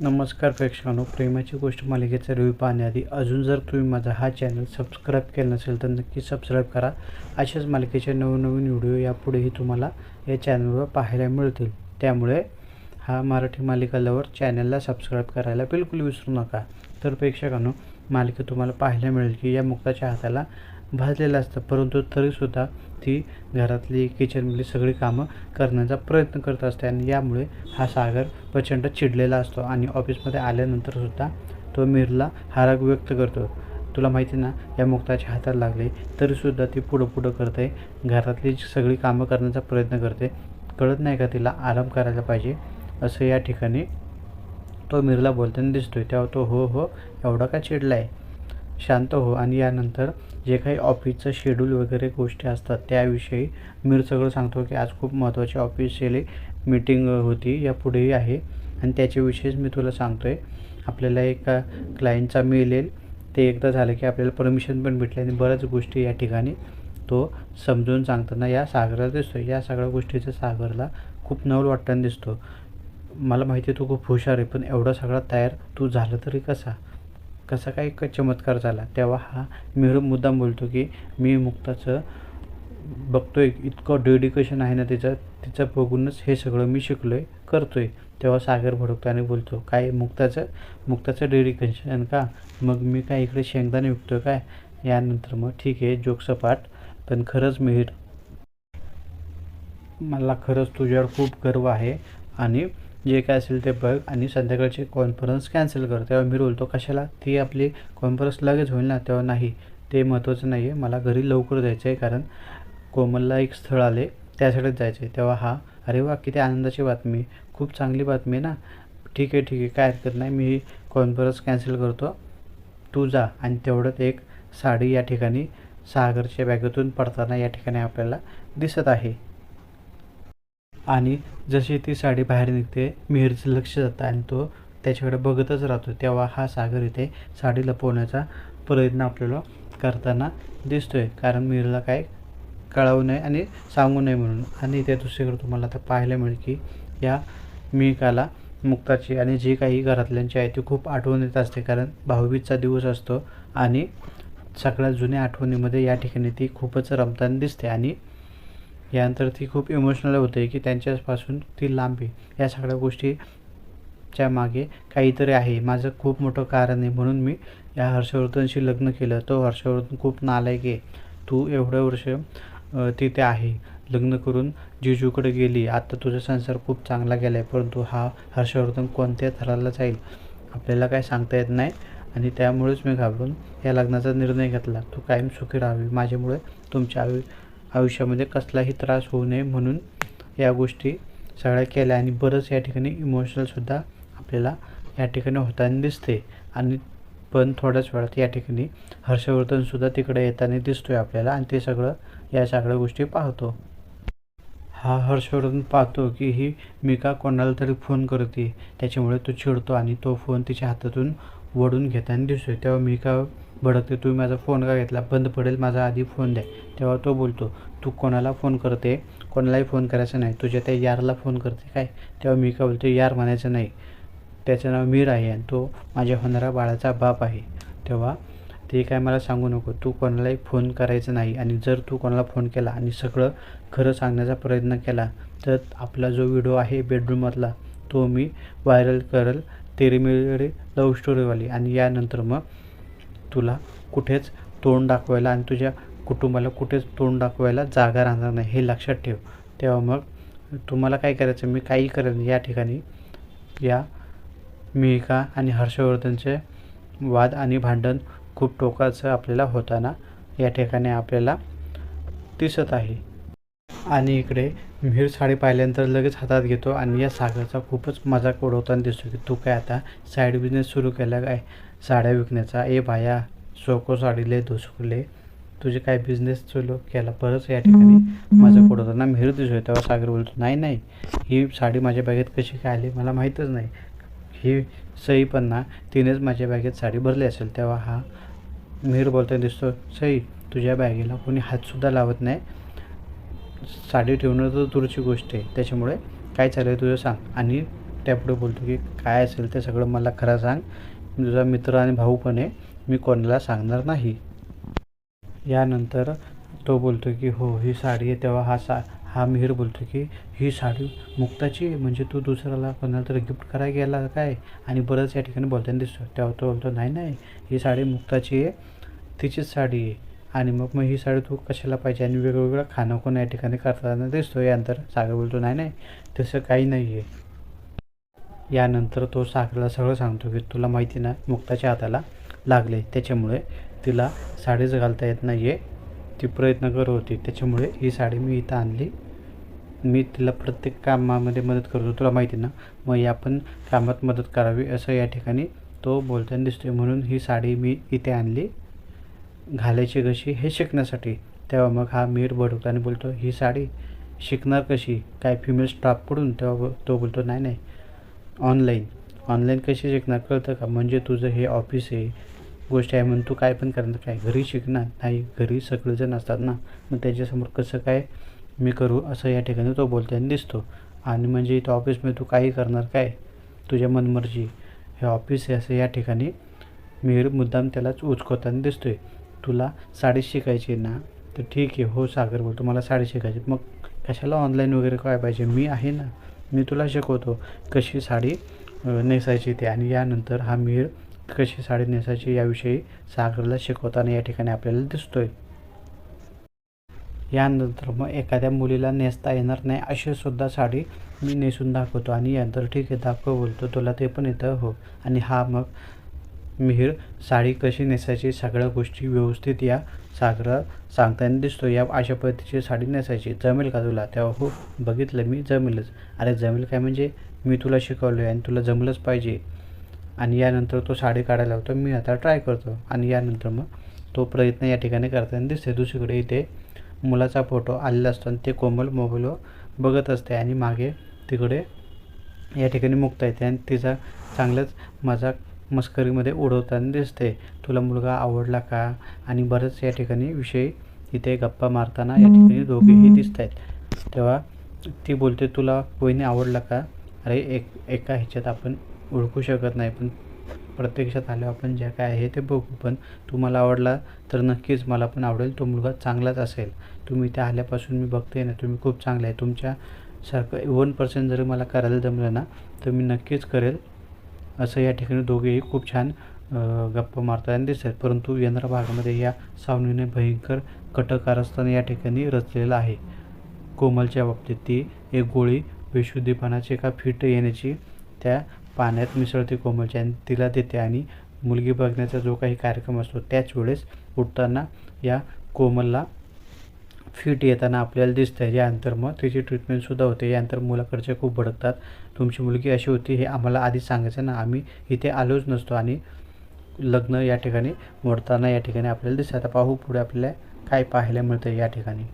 नमस्कार प्रेक्षकांनो प्रेमाची गोष्ट मालिकेचा रिव्ह्यू पाहण्याआधी अजून जर तुम्ही माझा हा चॅनल सबस्क्राईब केला नसेल तर नक्की सबस्क्राईब करा. अशाच मालिकेचे नवनवीन व्हिडिओ यापुढेही तुम्हाला या चॅनलवर पाहायला मिळतील. त्यामुळे हा मराठी मालिका लवर चॅनलला सबस्क्राईब करायला बिलकुल विसरू नका. तर प्रेक्षकांनो मालिका तुम्हाला पाहायला मिळेल की या मुक्ताच्या हाताला भाजलेलं असतं. परंतु तरीसुद्धा ती घरातली किचनमधली सगळी कामं करण्याचा प्रयत्न करत असते आणि यामुळे हा सागर प्रचंड चिडलेला असतो आणि ऑफिसमध्ये आल्यानंतरसुद्धा तो मीरला हाराग व्यक्त करतो. तुला माहिती ना या मुक्ताच्या हाताला लागले. तरीसुद्धा ती पुढं पुढं करते. घरातली सगळी कामं करण्याचा प्रयत्न करते. कळत नाही का तिला आराम करायला पाहिजे? असं या ठिकाणी तो मीरला बोलताना दिसतोय. तेव्हा तो हो हो एवढा का चिडला आहे शांत हो. आणि यानंतर जे काही ऑफिसचं शेड्यूल वगैरे गोष्टी असतात त्याविषयी मीर सगळं सांगतो की आज खूप महत्त्वाची ऑफिशियली मीटिंग होती. या पुढेही आहे. आणि त्याच्याविषयीच मी तुला सांगतो आहे आपल्याला एका क्लायंटचा मेल येईल. ते एकदा झालं की आपल्याला परमिशन पण भेटली आणि बऱ्याच गोष्टी या ठिकाणी तो समजून सांगताना या सागराला दिसतो या सगळ्या गोष्टीचा सागरला खूप नवल वाटताना दिसतो. मला माहिती आहे तू खूप हुशार आहे पण एवढा सगळा तयार तू झालं तरी कसा? कसा काय क चमत्कार झाला तेव्हा हा मिळून मुद्दाम बोलतो की मी मुक्ताचं बघतो आहे इतकं डेडिकेशन आहे ना तिचं तिचं बघूनच हे सगळं मी शिकलो आहे करतो आहे तेव्हा सागर भडकतो आणि बोलतो काय मुक्ताचं मुक्ताचं डेडिकेशन का? मग मी काय इकडे शेंगदाणे विकतो काय? यानंतर मग ठीक आहे जोक सपाट पण खरंच मिहीर मला खरंच तुझ्यावर खूप गर्व आहे आणि जे काय असेल ते बघ आणि संध्याकाळची कॉन्फरन्स कॅन्सल कर. तेव्हा मी बोलतो कशाला? ती आपली कॉन्फरन्स लगेच होईल ना? तेव्हा नाही ते महत्त्वाचं नाही आहे मला घरी लवकर जायचं आहे कारण कोमलला एक स्थळ आले त्यासाठीच जायचं आहे तेव्हा हा अरे वा किती आनंदाची बातमी. खूप चांगली बातमी आहे ना. ठीक आहे ठीक आहे. काय हरकत नाही. मी ही कॉन्फरन्स कॅन्सल करतो. तू जा. आणि तेवढ्यात एक साडी या ठिकाणी सागरच्या बॅगेतून पडताना या ठिकाणी आपल्याला दिसत आहे. आणि जशी ती साडी बाहेर निघते मिहिरचं लक्ष जातं आणि तो त्याच्याकडे बघतच राहतो. तेव्हा हा सागर इथे साडी लपवण्याचा प्रयत्न आपल्याला करताना दिसतोय. कारण मिहिरला काय कळावू नये आणि सांगू नये म्हणून. आणि इथे दुसरीकडे तुम्हाला आता पाहायला मिळेल की या मिहिकाला मुक्ताची आणि जी काही घरातल्यांची आहे ती खूप आठवण येत असते. कारण भाऊबीजचा दिवस असतो आणि सगळ्या जुन्या आठवणीमध्ये या ठिकाणी ती खूपच रमताना दिसते. आणि यानंतर ती खूप इमोशनल होते की त्यांच्यापासून ती लांबी. या सगळ्या गोष्टीच्या मागे काहीतरी आहे. माझं खूप मोठं कारण आहे. म्हणून मी या हर्षवर्धनशी लग्न केलं. तो हर्षवर्धन खूप नालायक आहे. तू एवढं वर्ष तिथे आहे. लग्न करून जिजूकडे गेली. आता तुझा संसार खूप चांगला गेला आहे परंतु हा हर्षवर्धन कोणत्या थराला जाईल? आपल्याला काय सांगता येत नाही. आणि त्यामुळेच मी घाबरून या लग्नाचा निर्णय घेतला. तू कायम सुखी राहावी. माझ्यामुळे तुमच्या आयु आयुष्यामध्ये कसलाही त्रास होऊ नये म्हणून या गोष्टी सगळ्या केल्या आणि बरंच या ठिकाणी इमोशनलसुद्धा आपल्याला या ठिकाणी होताना दिसते. आणि पण थोड्याच वेळात या ठिकाणी हर्षवर्धनसुद्धा तिकडे येताना दिसतोय आपल्याला आणि ते सगळं या सगळ्या गोष्टी पाहतो. हा हर्षवर्धन पाहतो की ही मी का कोणाला तरी फोन करते. त्याच्यामुळे तो चिडतो आणि तो फोन तिच्या हातातून वडून घेताना दिसतोय. तेव्हा मी का भडकते तुम्ही माझा फोन का घेतला? बंद पडेल माझा आधी फोन द्या तेव्हा तो बोलतो तू कोणाला फोन करते? कोणालाही फोन करायचा नाही. तुझ्या त्या यारला फोन करते काय? तेव्हा मी का बोलतो यार म्हणायचं नाही. त्याचं नाव मीर आहे आणि तो माझ्या होणाऱ्या बाळाचा बाप आहे. तेव्हा ते काय मला सांगू नको. तू कोणालाही फोन करायचा नाही आणि जर तू कोणाला फोन केला आणि सगळं खरं सांगण्याचा प्रयत्न केला तर आपला जो व्हिडिओ आहे बेडरूममधला तो मी व्हायरल करेल तेरी मेरी लव्ह स्टोरीवाली आणि यानंतर मग तुला कुठेच तोंड दाखवायला आणि तुझ्या कुटुंबाला कुठेच तोंड दाखवायला जागा राहणार नाही हे लक्षात ठेव. तेव्हा मग तुम्हाला काय करायचं? मी काही करेन या ठिकाणी. या मिहिका आणि हर्षवर्धनचे वाद आणि भांडण खूप टोकाचं आपल्याला होताना या ठिकाणी आपल्याला दिसत आहे. आणि इकडे मिहीर साडी पाहिल्यानंतर लगेच हातात घेतो आणि या सागरचा खूपच मजाक उडवताना दिसतो की तू काय आता साईड बिझनेस सुरू केला काय? साड्या विकण्याचा ए बाया सोको साडीले धुसुकले तुझे काय बिझनेस सुरू केला? परत या ठिकाणी मजाक उडवताना मिहीर दिसतोय. तेव्हा सागर बोलतो नाही नाही ही साडी माझ्या बॅगेत कशी काय आली? मला माहीतच नाही. ही सई पण ना तिनेच माझ्या बॅगेत साडी भरली असेल. तेव्हा हा मिहीर बोलताना दिसतो सई तुझ्या बॅगेला कोणी हातसुद्धा लावत नाही. साडी ठेवणं तर दूरची गोष्ट आहे. त्याच्यामुळे काय चाललं आहे तुझं सांग. आणि त्यापुढे बोलतो की काय असेल ते सगळं मला खरं सांग. तुझा मित्र आणि भाऊ पण आहे. मी कोणाला सांगणार नाही. यानंतर तो बोलतो की हो ही साडी आहे तेव्हा हा सा हा मिहीर बोलतो की ही साडी मुक्ताची आहे. म्हणजे तू दुसऱ्याला कोणाला तरी गिफ्ट करायला गेला काय? आणि बरंच या ठिकाणी बोलताना दिसतो. तेव्हा तो बोलतो नाही नाही ही साडी मुक्ताची आहे. तिचीच साडी आहे. आणि मग मग ही साडी तू कशाला पाहिजे? आणि वेगवेगळं खाणं कोण या ठिकाणी करताना दिसतो. यानंतर सागर बोलतो नाही नाही तसं काही नाही आहे. यानंतर तो साखरेला सगळं सांगतो की तुला माहिती ना मुक्ताच्या हाताला लागले. त्याच्यामुळे तिला साडीच घालता येत नाही आहे ती प्रयत्न करत होती. त्याच्यामुळे ही साडी मी इथं आणली. मी तिला प्रत्येक कामामध्ये मदत करतो तुला माहिती ना मग या पण कामात मदत करावी असं या ठिकाणी तो बोलताना दिसतोय. म्हणून ही साडी मी इथे आणली. घालायची कशी? हे शिकण्यासाठी. तेव्हा मग हा मीर बडवताना बोलतो ही साडी शिकणार कशी? काय फिमेल स्टाफकडून तेव्हा तो बोलतो नाही नाही. ऑनलाईन. ऑनलाईन कशी शिकणार? कळतं का? म्हणजे तुझं हे ऑफिस आहे गोष्ट आहे म्हणून तू काय पण करणार. काय? घरी शिकणार? नाही घरी सगळेजण असतात ना. मग त्याच्यासमोर कसं काय मी करू? असं या ठिकाणी तो बोलताना दिसतो. आणि म्हणजे इथं ऑफिसमध्ये तू काही करणार काय? तुझ्या मनमर्जी. हे ऑफिस आहे असं या ठिकाणी मिहीर मुद्दाम त्यालाच उचकवताना दिसतोय. तुला साडी शिकायची आहे ना? तर ठीक आहे. हो सागर बोलतो मला साडी शिकायची मग कशाला ऑनलाईन वगैरे काय पाहिजे? मी आहे ना. मी तुला शिकवतो कशी साडी नेसायची ते. आणि यानंतर हा मिहीर कशी साडी नेसायची याविषयी सागरला शिकवताना या ठिकाणी आपल्याला दिसतोय. यानंतर मग एखाद्या मुलीला नेसता येणार नाही अशी सुद्धा साडी मी नेसून दाखवतो. आणि यानंतर ठीक आहे दाखव बोलतो. तुला ते पण येतं हो. आणि हा मग मिहीर साडी कशी नेसायची सगळ्या गोष्टी व्यवस्थित या सागरा सांगताना दिसतो या अशा पद्धतीची साडी नेसायची. जमेल का तुला? तेव्हा हो बघितलं मी जमेलच. अरे जमेल काय म्हणजे? मी तुला शिकवलं आहे आणि तुला जमलंच पाहिजे. आणि यानंतर तो साडी काढायला होतो मी आता ट्राय करतो. आणि यानंतर मग तो प्रयत्न या ठिकाणी करताना दिसते दुसरीकडे इथे मुलाचा फोटो आलेला असतो आणि ते कोमल मोबाईलवर बघत असते आणि मागे तिकडे या ठिकाणी मुक्ता येते. आणि तिचा चांगलाच मजाक मस्करीमध्ये उडवताना दिसते. तुला मुलगा आवडला का? आणि बरंच या ठिकाणी विषय इथे गप्पा मारताना या ठिकाणी दोघेही दिसत आहेत तेव्हा ती बोलते तुला वहिनी आवडला का? अरे एक एका ह्याच्यात आपण ओळखू शकत नाही पण प्रत्यक्षात आल्यावर आपण ज्या काय आहे ते बघू. पण तुम्हाला आवडला तर नक्कीच मला पण आवडेल. तो मुलगा चांगलाच असेल. तुम्ही इथे आल्यापासून मी बघते ना तुम्ही खूप चांगले आहे. तुमच्यासारखं वन पर्सेंट जरी मला करायला जमलं ना तर मी नक्कीच करेल. असं या ठिकाणी दोघेही खूप छान गप्प गप्पा मारताना दिसतात परंतु येणाऱ्या भागामध्ये या सावनीने भयंकर कटकारस्थान या ठिकाणी रचलेलं आहे. कोमलच्या बाबतीत ती एक गोळी बेशुद्धीपणाची का फिट येण्याची त्या पाण्यात मिसळते कोमलच्या आणि तिला देते आणि मुलगी बघण्याचा जो काही कार्यक्रम असतो त्याच वेळेस उठताना या कोमलला फिट येताना आपल्याला दिसतं यानंतर मग त्याची ट्रीटमेंटसुद्धा होते. यानंतर मुलाकडचे खूप भडकतात. तुमची मुलगी अशी होती हे आम्हाला आधी सांगायचं ना आम्ही इथे आलोच नसतो आणि लग्न या ठिकाणी मोडताना या ठिकाणी आपल्याला दिसतं आता पाहू पुढे आपल्याला काय पाहायला मिळतं या ठिकाणी.